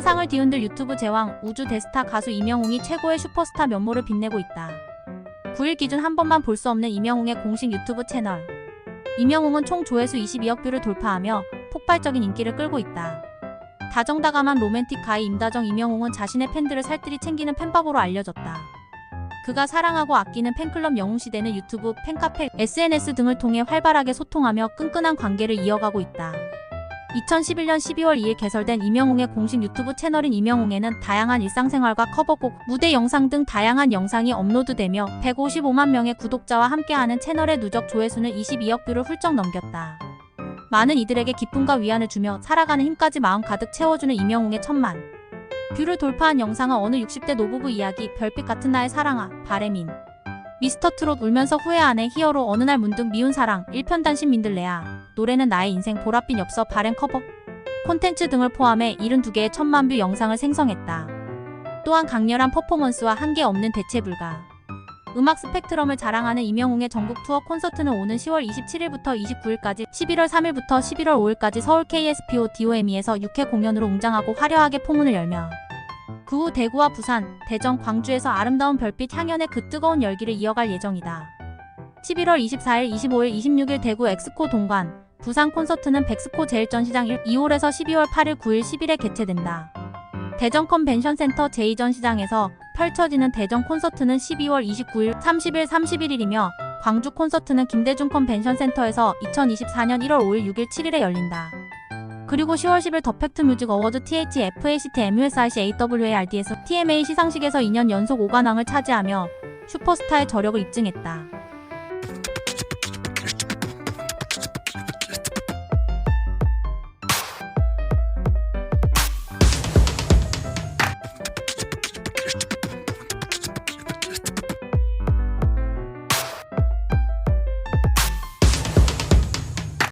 세상을 뒤흔들 유튜브 제왕 우주 대스타 가수 이명웅이 최고의 슈퍼스타 면모를 빛내고 있다. 9일 기준 한 번만 볼 수 없는 이명웅의 공식 유튜브 채널. 이명웅은 총 조회수 22억 뷰를 돌파하며 폭발적인 인기를 끌고 있다. 다정다감한 로맨틱 가이 임다정 이명웅은 자신의 팬들을 살뜰히 챙기는 팬바보로 알려졌다. 그가 사랑하고 아끼는 팬클럽 영웅시대는 유튜브, 팬카페, SNS 등을 통해 활발하게 소통하며 끈끈한 관계를 이어가고 있다. 2011년 12월 2일 개설된 이명웅의 공식 유튜브 채널인 이명웅에는 다양한 일상생활과 커버곡, 무대 영상 등 다양한 영상이 업로드되며 155만 명의 구독자와 함께하는 채널의 누적 조회수는 22억 뷰를 훌쩍 넘겼다. 많은 이들에게 기쁨과 위안을 주며 살아가는 힘까지 마음 가득 채워주는 이명웅의 천만. 뷰를 돌파한 영상은 어느 60대 노부부 이야기, 별빛 같은 나의 사랑아, 바레민. 미스터 트롯 울면서 후회하네 히어로 어느 날 문득 미운 사랑 1편 단신 민들레야. 노래는 나의 인생 보랏빛 엽서 바렌 커버. 콘텐츠 등을 포함해 72개의 천만 뷰 영상을 생성했다. 또한 강렬한 퍼포먼스와 한계 없는 대체 불가. 음악 스펙트럼을 자랑하는 이명웅의 전국 투어 콘서트는 오는 10월 27일부터 29일까지 11월 3일부터 11월 5일까지 서울 KSPO DOME에서 6회 공연으로 웅장하고 화려하게 포문을 열며 그 후 대구와 부산, 대전, 광주에서 아름다운 별빛 향연의 그 뜨거운 열기를 이어갈 예정이다. 11월 24일, 25일, 26일 대구 엑스코 동관, 부산 콘서트는 백스코 제일전시장 1, 2홀에서 12월 8일, 9일, 10일에 개최된다. 대전 컨벤션센터 제2전시장에서 펼쳐지는 대전 콘서트는 12월 29일, 30일, 31일이며 광주 콘서트는 김대중 컨벤션센터에서 2024년 1월 5일, 6일, 7일에 열린다. 그리고 10월 10일 더 팩트 뮤직 어워드 THFACT MUSIC AWARD에서 TMA 시상식에서 2년 연속 5관왕을 차지하며 슈퍼스타의 저력을 입증했다.